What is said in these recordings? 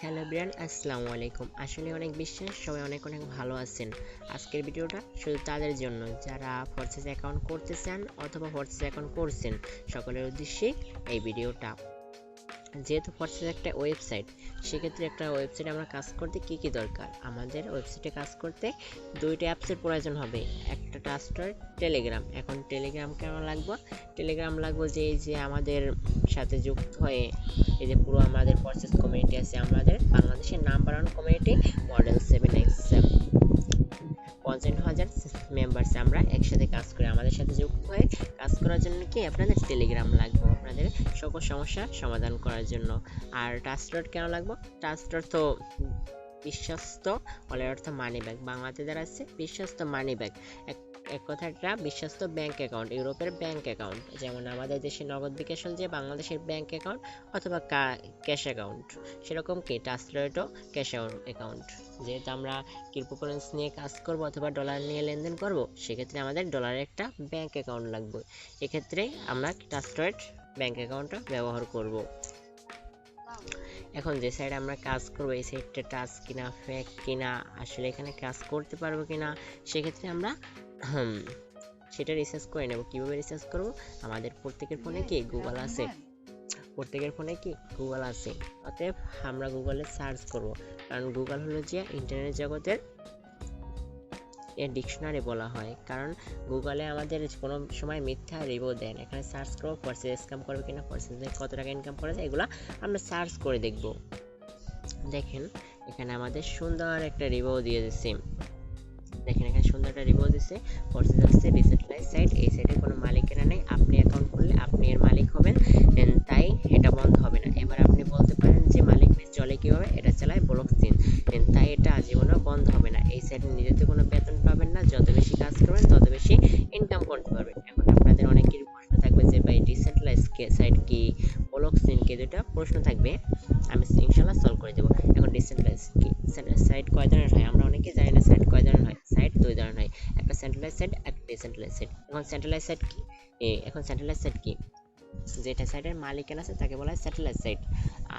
Hello Brian আসসালামু আলাইকুম। আসলে অনেক বিশ্বাস, সবাই অনেক অনেক ভালো আছেন। আজকের ভিডিওটা শুধু তাদের জন্য। যারা ফরসেস অ্যাকাউন্ট করতে চান অথবা ফরসেস অ্যাকাউন্ট করছেন, সকলের উদ্দেশ্যে এই ভিডিওটা যেহেতু ফোর্সেস একটা ওয়েবসাইট, সেক্ষেত্রে একটা ওয়েবসাইটে আমরা কাজ করতে কি কি দরকার? আমাদের ওয়েবসাইটে কাজ করতে দুইটা অ্যাপসের প্রয়োজন হবে। একটা ট্রাস্টার, টেলিগ্রাম। এখন টেলিগ্রাম কেন লাগবো? টেলিগ্রাম লাগবে যে, এই যে আমাদের সাথে যুক্ত হয়ে, এই যে পুরো আমাদের প্রসেস কমিউনিটি আছে, আমাদের বাংলাদেশের number one community model seven X পঞ্চান্ন হাজার মেম্বার্স আমরা একসাথে কাজ করি আমাদের সাথে যুক্ত হয়ে কাজ করার জন্য কি আপনাদের টেলিগ্রাম লাগবে, আপনাদের সকল সমস্যা সমাধান করার জন্য। আর টাস্টডট কেন লাগবে? টাস্টডট তো বিশ্বস্ত অলের অর্থ মানি ব্যাগ বাংলাতে যারা আছে, বিশ্বস্ত মানি ব্যাগ এক কথা একটা বিশ্বস্ত ব্যাংক অ্যাকাউন্ট ইউরোপের ব্যাংক অ্যাকাউন্ট যেমন আমাদের দেশে নগদ বিকাশ হল যে বাংলাদেশের ব্যাংক অ্যাকাউন্ট অথবা ক্যাশ অ্যাকাউন্ট সেরকম কি? ট্রান্সলেটও ক্যাশ অ্যাকাউন্ট যেহেতু আমরা ক্রিপ্টোকারেন্সি নিয়ে কাজ করব অথবা ডলার নিয়ে লেনদেন করব, সেক্ষেত্রে আমাদের ডলারের একটা ব্যাংক অ্যাকাউন্ট লাগবে। এক্ষেত্রে আমরা ট্রাস্টেড ব্যাংক অ্যাকাউন্টটা ব্যবহার করব। এখন যে সাইডে আমরা কাজ করব, এই সাইডটা টাচ কিনা ফেক কিনা, আসলে এখানে কাজ করতে পারব কিনা, সেক্ষেত্রে আমরা সেটা রিসার্চ করে নেব। কীভাবে রিসার্চ করব? আমাদের প্রত্যেকের ফোনে কি গুগল আছে? প্রত্যেকের ফোনে কি গুগল আছে? অতএব আমরা গুগলে সার্চ করব। কারণ গুগল হলো যে ইন্টারনেট জগতের এর ডিকশনারি বলা হয়। কারণ গুগলে আমাদের কোনো সময় মিথ্যা রিভিউ দেন এখানে সার্চ করব পার্সেস স্ক্যাম করবে কিনা পার্সেস কত টাকা ইনকাম করা যায় এগুলো আমরা সার্চ করে দেখব। দেখেন, এখানে আমাদের সুন্দর একটা রিভিউ দিয়ে দিচ্ছে দেখেন, এখানে সুন্দর একটা রিভিউ দিচ্ছে পার্সেস হচ্ছে ডিসেন্ট্রালাইজ সাইট এই সাইটে কোনো মালিকেরা নেই, আপনি অ্যাকাউন্ট করলে আপনি এর মালিক হবেন and তাই এটা বন্ধ হবে না। এবার আপনি বলতে পারেন যে মালিক চলে কীভাবে? এটা চালায় ব্লক সিন তাই এটা আজীবনও বন্ধ হবে না। এই সাইডে নিজেতে কোনো বেতন পাবেন না, যত বেশি কাজ করবেন, তত বেশি ইনকাম করতে পারবেন। এখন আপনাদের অনেকেরই প্রশ্ন থাকবে যে, ভাই ডিসেন্ট্রালাইজ সাইড কি ব্লক সিন কি দুটা প্রশ্ন থাকবে। আমি ইনশাল্লাহ সলভ করে দেবো। এখন ডিসেন্ট্রালাইজ কি? সাইড কয় ধরনের হয়? আমরা অনেকে জানি না সাইড কয় ধরনের হয়। সাইড দুই ধরনের হয়। একটা সেন্ট্রালাইজ সাইড একটা ডিসেন্ট্রালাইজ সাইড এখন সেন্ট্রালাইজ সাইড কি? এখন সেন্ট্রালাইজ সাইড কি? যেটা সাইটের মালিকানা আছে তাকে বলা হয় স্যাটেলাইট সাইট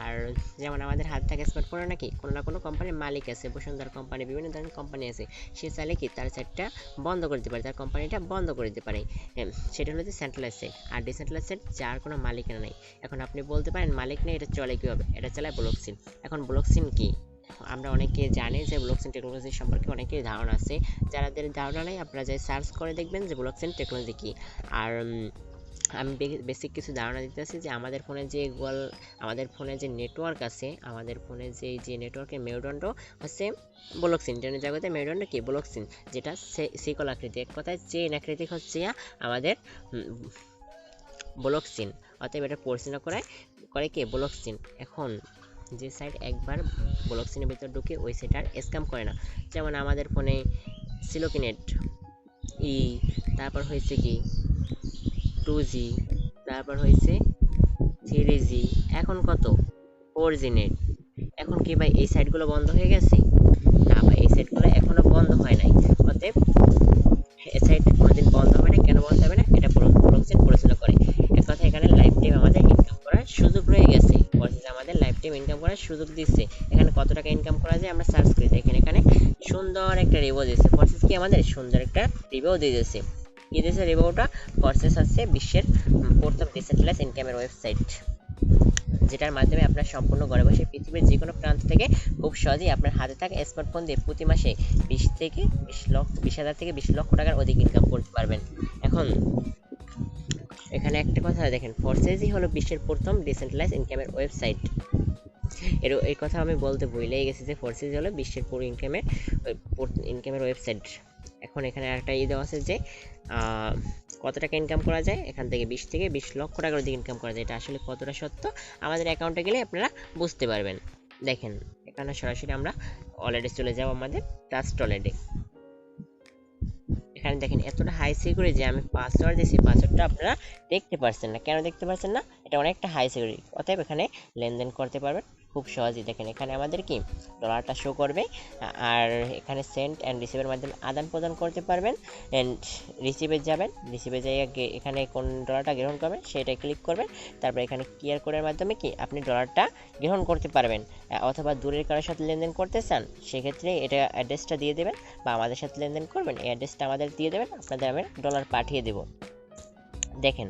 আর যেমন আমাদের হাত থাকে স্মার্টফোনে নাকি কোনো না কোনো কোম্পানির মালিক আছে বসুন্ধরা কোম্পানি বিভিন্ন ধরনের কোম্পানি আছে। সে চাইলে কি তার সাইটটা বন্ধ করে দিতে পারে তার কোম্পানিটা বন্ধ করে দিতে পারে। হ্যাঁ, সেটা হলো যে সেন্ট্রালাইজ সাইট আর ডিসেন্ট্রালাইজ সাইট যার কোনো মালিকানা নেই। এখন আপনি বলতে পারেন মালিক নেই এটা চলে কীভাবে? এটা চালায় ব্লকসিন এখন ব্লকসিন কি? আমরা অনেকে জানি যে ব্লকচেন টেকনোলজি সম্পর্কে অনেকের ধারণা আছে। যাদের ধারণা নেই আপনারা যাই সার্চ করে দেখবেন যে ব্লকচেন টেকনোলজি কি। আর আমি বেসিক কিছু ধারণা দিতেছি যে আমাদের ফোনে যে গুগল আমাদের ফোনে যে নেটওয়ার্ক আছে, আমাদের ফোনে যে যে নেটওয়ার্কের মেরুদণ্ড হচ্ছে ব্লকসিন ইন্টারনেট জগতে মেরুদণ্ড কি? ব্লকসিন যেটা সিকল আকৃতি। এক কথায় চেন আকৃতি হচ্ছে আমাদের ব্লকসিন অতএব এটা পরিচালনা করায় করে কি? ব্লকসিন এখন যে সাইড একবার ব্লকসিনের ভিতর ঢুকে ওই সাইট আর স্ক্যাম করে না। যেমন আমাদের ফোনে সিলোকিনেট ই, তারপর হয়েছে কি? টু জি, তারপর হয়েছে থ্রি জি, এখন কত? Four G net. এখন কি ভাই, এই সাইটগুলো বন্ধ হয়ে গেছে? না ভাই, এই সাইটগুলো এখনও বন্ধ হয় নাই। অতএব এই সাইট কোনোদিন বন্ধ হবে না, কেন বন্ধ হবে না, এটা ব্লকচেন পরিচালনা করে। এক কথা, এখানে লাইফ টাইম আমাদের ইনকাম করার সুযোগ রয়ে গেছে। প্রসেস আমাদের লাইফ টাইম ইনকাম করার সুযোগ দিচ্ছে। এখানে কত টাকা ইনকাম করা যায় আমরা সার্চ করি। দেখেন এখানে সুন্দর একটা রিভিউ দিচ্ছে। প্রসেস কি আমাদের সুন্দর একটা রিভিউ দিয়ে দিচ্ছে। দিয়েছে রিভিউটা প্রসেস হচ্ছে বিশ্বের প্রথম ডিসেন্ট্রালাইজ ইনকামের ওয়েবসাইট যেটার মাধ্যমে আপনার সম্পূর্ণ ঘরে বসে পৃথিবীর যে কোনো প্রান্ত থেকে খুব সহজেই আপনার হাতে থাকা স্মার্টফোন দিয়ে প্রতি মাসে বিশ থেকে বিশ লক্ষ, বিশ হাজার থেকে বিশ লক্ষ টাকার অধিক ইনকাম করতে পারবেন। এখন, এখানে একটা কথা দেখেন ফরসেজই হলো বিশ্বের প্রথম ডিসেন্ট্রালাইজ ইনকামের ওয়েবসাইট এর, এই কথা আমি বলতে ভুলেই গেছি যে ফোর্সেস হলো বিশ্বের পুরো ইনকামের ইনকামের ওয়েবসাইট এখন এখানে একটা ই দেওয়া আছে যে কত টাকা ইনকাম করা যায়? এখান থেকে বিশ থেকে বিশ লক্ষ টাকার অধিক ইনকাম করা যায়। এটা আসলে কতটা সত্য? আমাদের অ্যাকাউন্টে গেলে আপনারা বুঝতে পারবেন। দেখেন, এখানে সরাসরি আমরা অলরেডি চলে যাব আমাদের ট্রাস্ট অলরেডি এখানে দেখেন, এতটা হাই সিকিউরিটি যে আমি পাসওয়ার্ড দিয়েছি পাসওয়ার্ডটা আপনারা দেখতে পারছেন না। কেন দেখতে পারছেন না? এটা অনেকটা হাই সিকিউরিটি অতএব এখানে লেনদেন করতে পারবেন। খুব সহজেই দেখেন। এখানে আমাদের কি? ডলারটা শো করবে, আর এখানে সেন্ড অ্যান্ড রিসিভের মাধ্যমে আদান প্রদান করতে পারবেন অ্যান্ড রিসিভে যাবেন। রিসিভে যাই এখানে কোন ডলারটা গ্রহণ করবেন সেটা ক্লিক করবেন। তারপর এখানে কিয়ার কোডের মাধ্যমে কি? আপনি ডলারটা গ্রহণ করতে পারবেন। অথবা দূরের কারোর সাথে লেনদেন করতে চান, সেক্ষেত্রে এটা অ্যাড্রেসটা দিয়ে দেবেন বা আমাদের সাথে লেনদেন করবেন, এই অ্যাড্রেসটা আমাদের দিয়ে দেবেন। আপনাদের আমি ডলার পাঠিয়ে দেব। দেখেন,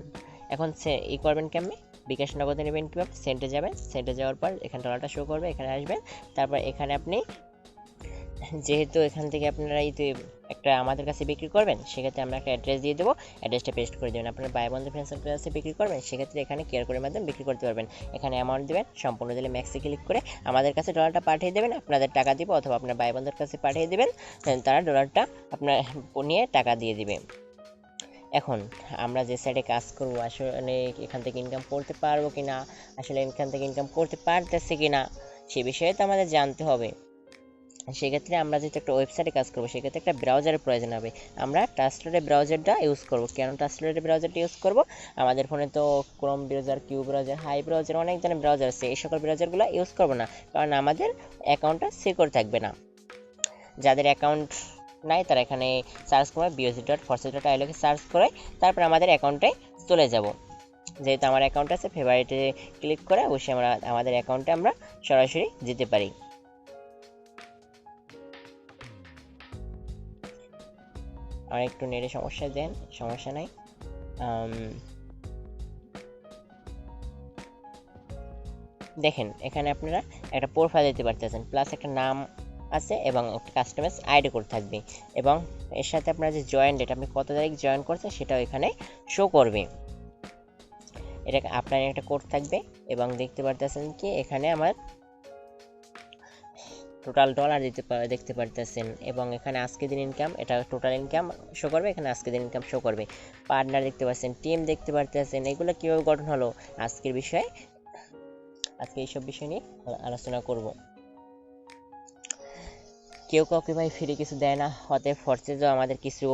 এখন সে ই করবেন কেমনে? বিকাশ নগদে নেবেন কীভাবে? সেন্টে যাবেন সেন্টে যাওয়ার পর এখানে ডলারটা শো করবে, এখানে আসবেন, তারপর এখানে আপনি যেহেতু এখান থেকে আপনারা এই তো একটা আমাদের কাছে বিক্রি করবেন, সেক্ষেত্রে আমরা একটা অ্যাড্রেস দিয়ে দেবো অ্যাড্রেসটা পেস্ট করে দেবেন। আপনার বাই বন্ধু ফ্রেন্ডসের কাছে বিক্রি করবেন, সেক্ষেত্রে এখানে কেয়ার করে মাধ্যমে বিক্রি করতে পারবেন। এখানে অ্যামাউন্ট দেবেন, সম্পূর্ণ দিলে ম্যাক্সে ক্লিক করে আমাদের কাছে ডলারটা পাঠিয়ে দেবেন, আপনাদের টাকা দিব অথবা আপনার বাই বন্ধুর কাছে পাঠিয়ে দেবেন তারা ডলারটা আপনার নিয়ে টাকা দিয়ে দিবে। এখন আমরা যে সাইডে কাজ করব, আসলে এখান থেকে ইনকাম করতে পারব কি না আসলে এখান থেকে ইনকাম করতে পারতেছে কি না সে বিষয়ে তো আমাদের জানতে হবে। সেক্ষেত্রে আমরা যেহেতু একটা ওয়েবসাইটে কাজ করব, সেক্ষেত্রে একটা ব্রাউজারের প্রয়োজন হবে। আমরা টাস্টলেটের ব্রাউজারটা ইউজ করব। কেন টাস্টলেটের ব্রাউজারটা ইউজ করব? আমাদের ফোনে তো Chrome browser Q browser hi browser অনেক ধরনের ব্রাউজার আছে। এই সকল ব্রাউজারগুলো ইউজ করব না, কারণ আমাদের অ্যাকাউন্টটা সিকিউর থাকবে না। যাদের অ্যাকাউন্ট নাই, তারা এখানে সার্চ করবে বিওসি ডট ফরসি ডট আইলোকে সার্চ করে তারপর আমাদের অ্যাকাউন্টে চলে যাব। যেহেতু আমার অ্যাকাউন্ট আছে ফেভারিটে ক্লিক করে অবশ্যই আমরা, আমাদের অ্যাকাউন্টে আমরা সরাসরি যেতে পারি। আর একটু নেটে সমস্যা দেন, সমস্যা নাই। দেখেন, এখানে আপনারা একটা প্রোফাইল দিতে পারতেছেন প্লাস একটা নাম আছে এবং একটা কাস্টমাইজ আইডি কোড থাকবে। এবং এর সাথে আপনারা যে জয়েন ডেট আপনি কত তারিখ জয়েন করছেন সেটাও এখানে শো করবে। এটা আপনার একটা কোড থাকবে এবং দেখতে পারতেছেন কি, এখানে আমার টোটাল ডলার দিতে দেখতে পারতেছেন। এবং এখানে আজকে দিন ইনকাম এটা টোটাল ইনকাম শো করবে, এখানে আজকে দিন ইনকাম শো করবে। পার্টনার দেখতে পাচ্ছেন টিম দেখতে পারতেছেন, এগুলো কীভাবে গঠন হলো? আজকের বিষয়ে, আজকে এইসব বিষয় নিয়ে আলোচনা করব। কেউ কাউকে ভাই ফ্রি কিছু দেয় না। অতএব ফরসেজও আমাদের কিছু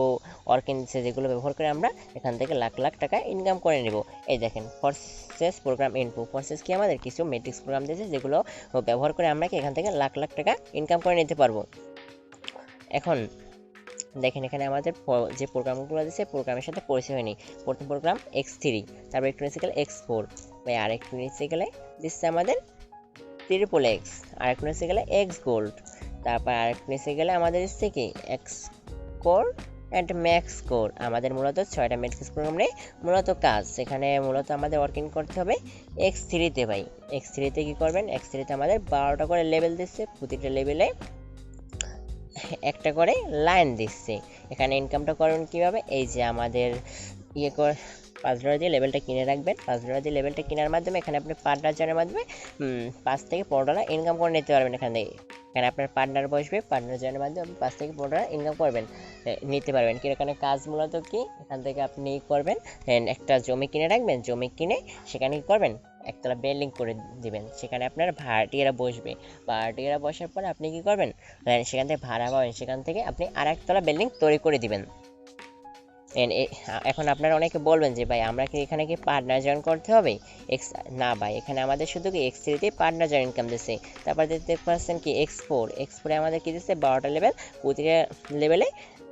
অর্কিন দিচ্ছে যেগুলো ব্যবহার করে আমরা এখান থেকে লাখ লাখ টাকা ইনকাম করে নেব। এই দেখেন ফরসেস প্রোগ্রাম ইনফো ফরসেস কি আমাদের? কিছু মেট্রিক্স প্রোগ্রাম দিয়েছে যেগুলো ব্যবহার করে আমরা কি এখান থেকে লাখ লাখ টাকা ইনকাম করে নিতে পারব। এখন দেখেন এখানে আমাদের যে প্রোগ্রামগুলো আছে প্রোগ্রামের সাথে পরিচয় হয়নি। প্রথম প্রোগ্রাম এক্স থ্রি তারপর একটু নিচে গেলে এক্স ফোর বা আর একটু নিচে গেলে দিচ্ছে আমাদের ট্রিপল এক্স আর একটু নিচে গেলে এক্স গোল্ড তারপর আর একটু নিচে গেলে আমাদের দিচ্ছে কি X core and max core আমাদের মূলত ছয়টা মেট্রিক্স প্রোগ্রাম মূলত কাজ। সেখানে মূলত আমাদের ওয়ার্কিং করতে হবে এক্স থ্রিতে ভাই। এক্স থ্রিতে কী করবেন? এক্স থ্রিতে আমাদের বারোটা করে লেভেল দিচ্ছে, প্রতিটা লেভেলে একটা করে লাইন দিচ্ছে। এখানে ইনকামটা করবেন কীভাবে? এই যে আমাদের ইয়ে করে পাঁচ ডলার দিয়ে লেভেলটা কিনে রাখবেন। পাঁচ ডলার দিয়ে লেভেলটা কেনার মাধ্যমে এখানে আপনি পার্টনার জনের মাধ্যমে পাঁচ থেকে পনেরো ডলার ইনকাম করে নিতে পারবেন এখান থেকে। এখানে আপনার পার্টনার বসবে পার্টনার জনের মাধ্যমে আপনি পাঁচ থেকে পনেরো ইনকাম করবেন নিতে পারবেন। কি এখানে কাজ মূলত কি? এখান থেকে আপনি করবেন একটা জমি কিনে রাখবেন। জমি কিনে সেখানে কি করবেন? একতলা বিল্ডিং করে দিবেন। সেখানে আপনার ভাড়াটিয়ারা বসবে। ভাড়াটিয়ারা বসার পর আপনি কি করবেন? সেখান থেকে ভাড়া পাবেন। সেখান থেকে আপনি আর একতলা বিল্ডিং তৈরি করে দিবেন। এখন আপনারা অনেকে বলবেন যে, ভাই, আমরা কি এখানে কি পার্টনার জয়েন করতে হবে? এক্স না ভাই, এখানে আমাদের শুধু কি এক্স থ্রিতে পার্টনার জয়েন ইনকাম দিচ্ছে। তারপর দেখতে পাচ্ছেন কি এক্স ফোর এক্স ফোরে আমাদের কি দিচ্ছে? বারোটা লেভেল প্রতিটা লেভেলে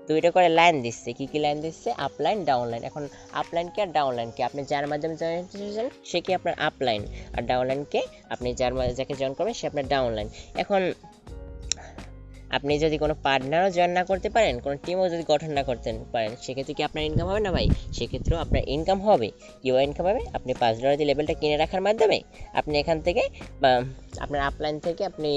দুইটা করে লাইন দিচ্ছে। কি কি লাইন দিচ্ছে? আপলাইন ডাউনলাইন এখন আপলাইন কি আর ডাউনলাইন কি? আপনি যার মাধ্যমে জয়েন হচ্ছেন সে কি আপনার আপলাইন আর ডাউনলাইনকে আপনি যার যাকে জয়েন করবেন, সে আপনার ডাউনলাইন এখন আপনি যদি কোনো পার্টনারও জয়েন না করতে পারেন, কোনো টিমও যদি গঠন না করতে পারেন, সেক্ষেত্রে কি আপনার ইনকাম হবে না ভাই? সেক্ষেত্রেও আপনার ইনকাম হবে। কীভাবে ইনকাম হবে, আপনি পাঁচ ডলার দিয়ে লেভেলটা কিনে রাখার মাধ্যমে আপনি এখান থেকে আপনার আপলাইন থেকে আপনি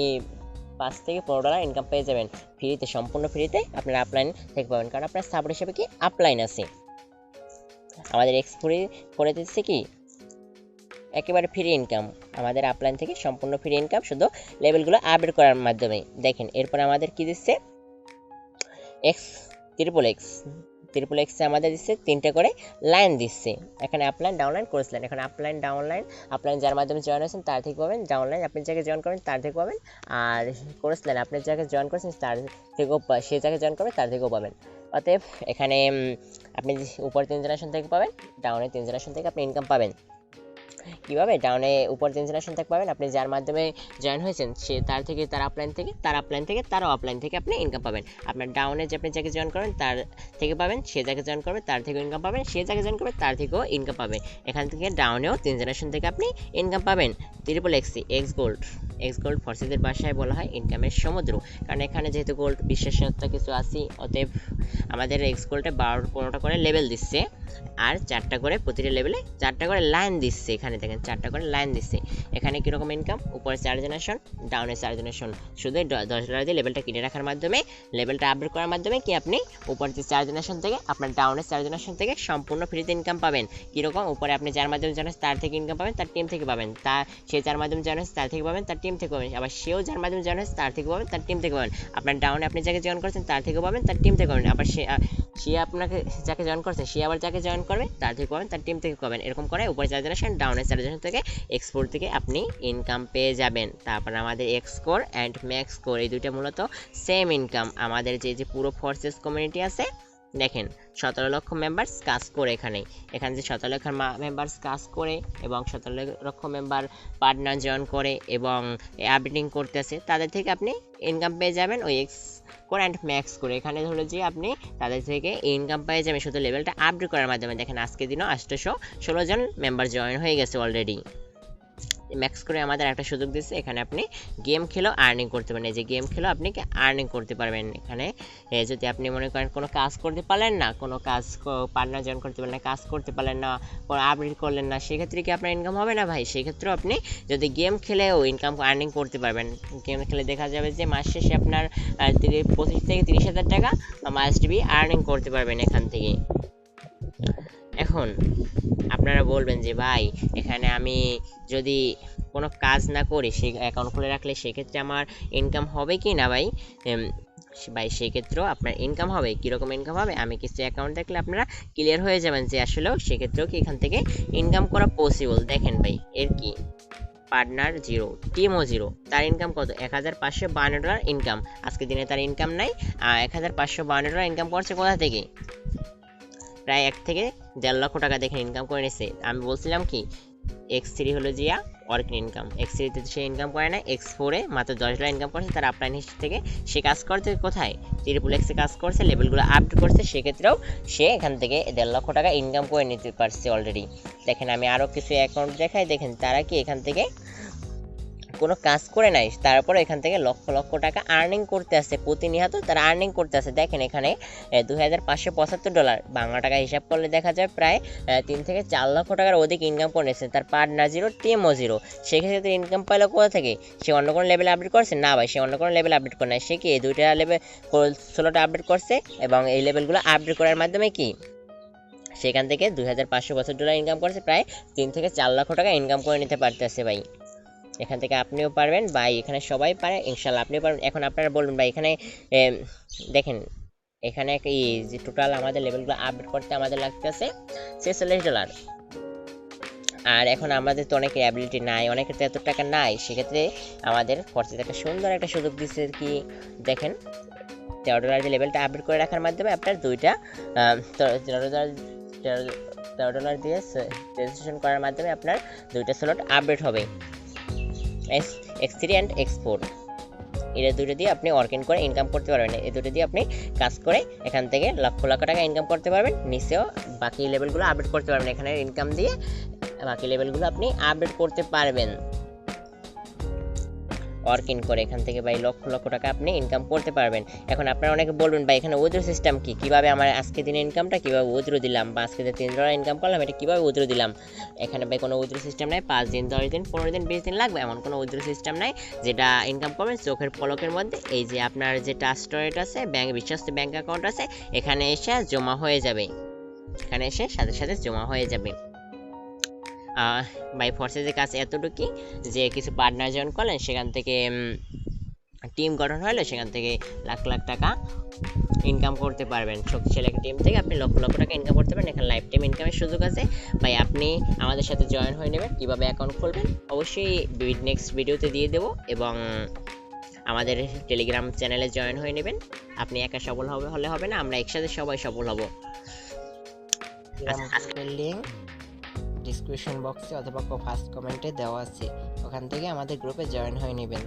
পাঁচ থেকে পনেরো ডলার ইনকাম পেয়ে যাবেন। ফ্রিতে সম্পূর্ণ ফ্রিতে আপনার আপলাইন থেকে পাবেন। কারণ আপনার সাপোর্ট হিসেবে কি আপলাইন আছে। আমাদের এক্সপোরে করে দিচ্ছে কি একেবারে ফ্রি ইনকাম আমাদের আপলাইন থেকে সম্পূর্ণ ফ্রি ইনকাম শুধু লেভেলগুলো আপডেট করার মাধ্যমে। দেখেন, এরপর আমাদের কি দিচ্ছে? এক্স ট্রিপল এক্স ট্রিপল এক্সে আমাদের দিচ্ছে, তিনটে করে লাইন দিচ্ছে। এখানে আপলাইন ডাউনলাইন করেছিলেন এখন আপলাইন ডাউনলাইন আপলাইন যার মাধ্যমে জয়েন হয়েছেন, তার থেকে পাবেন ডাউনলাইন আপনি যাকে জয়েন করবেন তার থেকে পাবেন। আর করেছিলেন আপনি যাকে জয়েন করেছেন, তার থেকেও সে যাকে জয়েন করবে, তার থেকেও পাবেন। অতএব এখানে আপনি উপরে তিন জেনারেশন থেকে পাবেন ডাউনে তিন জেনারেশন থেকে আপনি ইনকাম পাবেন। কীভাবে ডাউনে উপর তিন জেনারেশন থেকে পাবেন, আপনি যার মাধ্যমে জয়েন হয়েছেন, সে তার থেকে, তার আপলাইন থেকে, তার আপলাইন থেকে তার অফলাইন থেকে আপনি ইনকাম পাবেন। আপনার ডাউনে যে আপনি যাকে জয়েন করবেন তার থেকে পাবেন, সে যাকে জয়েন করবে, তার থেকেও ইনকাম পাবেন, সে যাকে জয়েন করবে, তার থেকেও ইনকাম পাবেন এখান থেকে ডাউনেও তিন জেনারেশন থেকে আপনি ইনকাম পাবেন। ট্রিপল এক্সি এক্স গোল্ড এক্স গোল্ড ফর্সিদের বাসায় বলা হয় ইনকামের সমুদ্র। কারণ এখানে যেহেতু গোল্ড বিশ্বাসযোগ্যতা কিছু আছে, অতএব আমাদের এক্স গোল্ডে বারো পনেরোটা করে লেভেল দিচ্ছে, আর চারটা করে প্রতিটা লেভেলে চারটা করে লাইন দিচ্ছে এখানে দেখেন চারটা করে লাইন দিচ্ছে এখানে কীরকম ইনকাম উপরে চার জেনারেশন ডাউনে চার জেনারেশন শুধু দশ ডলার দিয়ে লেভেলটা কিনে রাখার মাধ্যমে লেভেলটা আপডেট করার মাধ্যমে কি আপনি উপরে যে চার জেনারেশন থেকে, আপনার ডাউনে চার জেনারেশন থেকে সম্পূর্ণ ফ্রিতে ইনকাম পাবেন। কীরকম উপরে আপনি যার মাধ্যমে জানেন তার থেকে ইনকাম পাবেন, তার টিম থেকে পাবেন। তার সে যার মাধ্যমে জানেন তার থেকে পাবেন, তার টিম থেকে পাবেন। আবার সেও যার মাধ্যমে জানেন তার থেকে পাবেন, তার টিম থেকে পাবেন। আপনার ডাউনে আপনি যাকে জয়েন করছেন, তার থেকে পাবেন, তার টিম থেকে পাবেন। আবার সে সে আপনাকে, যাকে জয়েন করছেন সে আবার যাকে জয়েন করবে, তার থেকে পাবেন, তার টিম থেকে পাবেন। এরকম করে উপরে চার জেনারেশন ডাউনে চার জেনারেশন থেকে এক্সপোর্ট থেকে আপনি ইনকাম পেয়ে যাবেন। তারপর আমাদের X core and max core এই দুইটা মূলত সেম ইনকাম আমাদের যে যে পুরো ফোর্সেস কমিউনিটি আছে দেখেন, সতেরো লক্ষ মেম্বার্স কাজ করে এখানে। এখানে যে সতেরো লক্ষ মেম্বার্স কাজ করে এবং সতেরো লক্ষ মেম্বার পার্টনার জয়েন করে এবং আপডেটিং করতেছে, তাদের থেকে আপনি ইনকাম পেয়ে যাবেন ওই এক্স করে অ্যান্ড ম্যাক্স করে। এখানে ধরো যে আপনি তাদের থেকে ইনকাম পেয়ে যাবেন, শুধু লেভেলটা আপডেট করার মাধ্যমে। দেখেন আজকে দিনও আটশোশো ষোলো জন মেম্বার জয়েন হয়ে গেছে অলরেডি ম্যাক্স করে আমাদের একটা সুযোগ দিচ্ছে এখানে আপনি গেম খেলেও আর্নিং করতে পারেন। এই যে গেম খেলেও আপনি আর্নিং করতে পারবেন। এখানে যদি আপনি মনে করেন কোনো কাজ করতে পারলেন না, কোনো কাজ পার্টনার জয়েন করতে পারলেন না, কাজ করতে পারলেন না, কোনো আপডেট করলেন না, সেক্ষেত্রে কি আপনার ইনকাম হবে না ভাই? সেক্ষেত্রেও আপনি যদি গেম খেলেও ইনকাম আর্নিং করতে পারবেন। গেম খেলে দেখা যাবে যে মাস শেষে আপনার পঁচিশ থেকে তিরিশ হাজার টাকা মাস টিভি আর্নিং করতে পারবেন এখান থেকে এখন আপনারা বলবেন যে, ভাই, এখানে আমি যদি কোনো কাজ না করি, সে অ্যাকাউন্ট খুলে রাখলে সেক্ষেত্রে আমার ইনকাম হবে কি না ভাই? ভাই, সেক্ষেত্রেও আপনার ইনকাম হবে, কীরকম ইনকাম হবে? আমি কিছু অ্যাকাউন্ট দেখলে আপনারা ক্লিয়ার হয়ে যাবেন যে, আসলেও সেক্ষেত্রেও কি এখান থেকে ইনকাম করা পসিবল দেখেন ভাই, এর কি? পার্টনার জিরো, টিমও জিরো, তার ইনকাম কত? এক হাজার পাঁচশো বান্ন ডলার ইনকাম আজকে দিনে তার ইনকাম নাই এক হাজার পাঁচশো বান্ন ডলার ইনকাম করছে কোথা থেকে? প্রায় এক থেকে দেড় লক্ষ টাকা দেখে ইনকাম করে নিছে। আমি বলছিলাম কি এক্স থ্রি হলো জিয়া ওয়ার্কিং ইনকাম এক্স থ্রিতে সে ইনকাম করে না এক্স ফোরে মাত্র দশ ডলার ইনকাম করছে, তার আপলাইন হিস্ট্রি থেকে সে কাজ করছে কোথায়? ত্রিপুল এক্সে কাজ করছে লেভেলগুলো আপডেট করছে, সেক্ষেত্রেও সে এখান থেকে দেড় লক্ষ টাকা ইনকাম করে নিতে পারছে অলরেডি দেখেন আমি আরও কিছু অ্যাকাউন্ট দেখাই, দেখেন তারা কি এখান থেকে কোনো কাজ করে নাই। তারপরে এখান থেকে লক্ষ লক্ষ টাকা আর্নিং করতে আসছে প্রতিনিয়ত। তারা আর্নিং করতে আসছে দেখেন এখানে দুই হাজার পাঁচশো পঁচাত্তর ডলার। বাংলা টাকা হিসাব করলে দেখা যায় প্রায় তিন থেকে চার লক্ষ টাকার অধিক ইনকাম করে নিয়েছে তার পার্টনার জিরো টিমও জিরো সেক্ষেত্রে ইনকাম পাইলো কোথা থেকে? সে অন্য কোনো লেভেল আপডেট করছে? না ভাই, সে অন্য কোনো লেভেল আপডেট করে নাই। সে কি এই দুইটা লেভেল ষোলোটা আপডেট করছে? এবং এই লেভেলগুলো আপডেট করার মাধ্যমে কি? সেখান থেকে দুই হাজার পাঁচশো বছর ডলার ইনকাম করেছে। প্রায় তিন থেকে চার লক্ষ টাকা ইনকাম করে নিতে পারতেছে ভাই। এখান থেকে আপনিও পারবেন বা এখানে সবাই পারে, ইনশাল্লাহ আপনিও পারবেন। এখন আপনারা বলবেন ভাই, এখানে দেখেন, এখানে কি যে টোটাল আমাদের লেভেলগুলো আপডেট করতে আমাদের লাগতেছে? ছেচল্লিশ ডলার আর এখন আমাদের তো অনেকের অ্যাবিলিটি নাই, অনেকের তো এত টাকা নাই, সেক্ষেত্রে আমাদের খরচে একটা সুন্দর একটা সুযোগ দিচ্ছে কি। দেখেন তেরো ডলার যে লেভেলটা আপডেট করে রাখার মাধ্যমে আপনার দুইটা তেরো ডলার তেরো ডলার দিয়ে রেজিস্ট্রেশন করার মাধ্যমে আপনার দুইটা স্লট আপডেট হবে। এক্স থ্রি অ্যান্ড এক্স দুটো দিয়ে আপনি অর্গেন করে ইনকাম করতে পারবেন। এই দুটো দিয়ে আপনি কাজ করে এখান থেকে লক্ষ লক্ষ টাকা ইনকাম করতে পারবেন। নিচেও বাকি লেভেলগুলো আপডেট করতে পারবেন। এখানে ইনকাম দিয়ে বাকি লেভেলগুলো আপনি আপডেট করতে পারবেন। অর্কিং করে এখান থেকে ভাই লক্ষ লক্ষ টাকা আপনি ইনকাম করতে পারবেন। এখন আপনারা অনেকে বলবেন ভাই, এখানে উইথড্র সিস্টেম কি? কীভাবে আমার আজকে দিনে ইনকামটা কীভাবে উইথড্র দিলাম? বা আজকে যে তিন ডলার ইনকাম করলাম, এটা কীভাবে উইথড্র দিলাম? এখানে ভাই কোনো উইথড্র সিস্টেম নাই। পাঁচ দিন, দশ দিন, পনেরো দিন, বিশ দিন লাগবে, এমন কোনো উইথড্র সিস্টেম নাই যেটা ইনকাম করবেন চোখের পলকের মধ্যে। এই যে আপনার যে টাস্ক স্টোরেট আছে ব্যাংক বিশ্বস্ত ব্যাংক অ্যাকাউন্ট আছে, এখানে এসে জমা হয়ে যাবে। এখানে এসে সাথে সাথে জমা হয়ে যাবে। বাই ফোর্সেসের কাছে এতটুকুই যে কিছু পার্টনার জয়েন করলেন সেখান থেকে টিম গঠন হলে সেখান থেকে লাখ লাখ টাকা ইনকাম করতে পারবেন। শক্তিশালী একটা টিম থেকে আপনি লক্ষ লক্ষ টাকা ইনকাম করতে পারেন। এখানে লাইফ টাইম ইনকামের সুযোগ আছে। ভাই আপনি আমাদের সাথে জয়েন হয়ে নেবেন। কীভাবে অ্যাকাউন্ট খুলবেন? অবশ্যই নেক্সট ভিডিওতে দিয়ে দেবো এবং আমাদের টেলিগ্রাম চ্যানেলে জয়েন হয়ে নেবেন। আপনি একা সফল হবে হলে হবে না। আমরা একসাথে সবাই সফল হব। আজকের লিঙ্ক ডিসক্রিপশন বক্সে অথবা ফার্স্ট কমেন্টে দেওয়া আছে। ওখান থেকে আমাদের গ্রুপে জয়েন হয়ে নেবেন।